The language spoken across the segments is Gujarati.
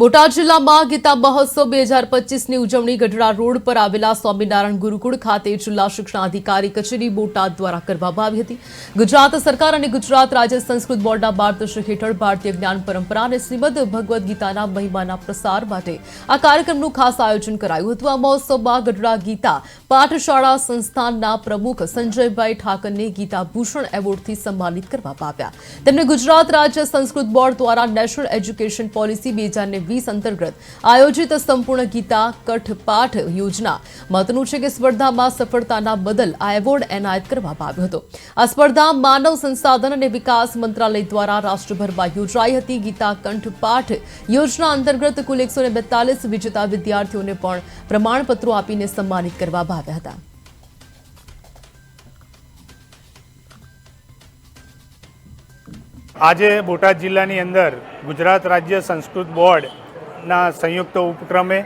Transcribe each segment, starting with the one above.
બોટાદ જિલ્લામાં ગીતા મહોત્સવ બે હજાર પચીસની ઉજવણી ગઢડા રોડ પર આવેલા સ્વામિનારાયણ ગુરુકુળ ખાતે જિલ્લા શિક્ષણાધિકારી કચેરી બોટાદ દ્વારા કરવામાં આવી હતી. ગુજરાત સરકાર અને ગુજરાત રાજ્ય સંસ્કૃત બોર્ડના માર્ગદર્શક હેઠળ ભારતીય જ્ઞાન પરંપરા અને શ્રીમદ ભગવદ્ ગીતાના મહિમાના પ્રસાર માટે આ કાર્યક્રમનું ખાસ આયોજન કરાયું હતું. આ મહોત્સવમાં ગઢડા ગીતા પાઠશાળા સંસ્થાનના પ્રમુખ સંજયભાઈ ઠાકરને ગીતા ભૂષણ એવોર્ડથી સન્માનિત કરવામાં આવ્યા. તેમને ગુજરાત રાજ્ય સંસ્કૃત બોર્ડ દ્વારા નેશનલ એજ્યુકેશન પોલિસી બે વીસ અંતર્ગત આયોજિત સંપૂર્ણ ગીતા, કઠપાઠ યોજના. મહત્વનું છે કે સ્પર્ધામાં સફળતાના બદલ આ એવોર્ડ એનાયત કરવામાં આવ્યો હતો. આ સ્પર્ધા માનવ સંસાધન અને વિકાસ મંત્રાલય દ્વારા રાષ્ટ્રભરમાં યોજાઈ હતી. ગીતા, કંઠપાઠ યોજના અંતર્ગત કુલ એકસો વિજેતા વિદ્યાર્થીઓને પણ પ્રમાણપત્રો આપીને સન્માનિત કરવામાં આવ્યા હતા. આજે બોટાદ જિલ્લાની અંદર ગુજરાત રાજ્ય સંસ્કૃત બોર્ડના સંયુક્ત ઉપક્રમે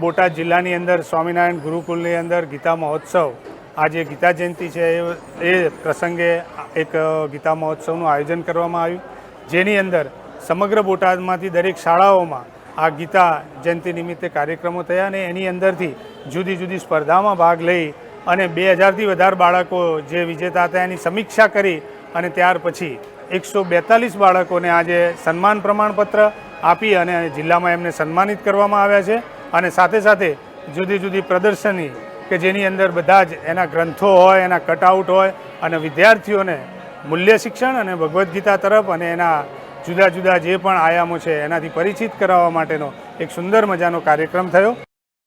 બોટાદ જિલ્લાની અંદર સ્વામિનારાયણ ગુરુકુલની અંદર ગીતા મહોત્સવ, આજે ગીતા જયંતિ છે એ- પ્રસંગે એક ગીતા મહોત્સવનું આયોજન કરવામાં આવ્યું. જેની અંદર સમગ્ર બોટાદમાંથી દરેક શાળાઓમાં આ ગીતા જયંતિ નિમિત્તે કાર્યક્રમો થયા અને એની અંદરથી જુદી જુદી સ્પર્ધામાં ભાગ લઈ અને બે હજારથી વધારે બાળકો જે વિજેતા હતા એની સમીક્ષા કરી અને ત્યાર પછી એકસો બેતાલીસ બાળકોને આજે સન્માન પ્રમાણપત્ર આપી અને જિલ્લામાં એમને સન્માનિત કરવામાં આવ્યા છે. અને સાથે સાથે જુદી જુદી પ્રદર્શની કે જેની અંદર બધા જ એના ગ્રંથો હોય, એના કટઆઉટ હોય અને વિદ્યાર્થીઓને મૂલ્ય શિક્ષણ અને ભગવદ્ ગીતા તરફ અને એના જુદા જુદા જે પણ આયામો છે એનાથી પરિચિત કરાવવા માટેનો એક સુંદર મજાનો કાર્યક્રમ થયો.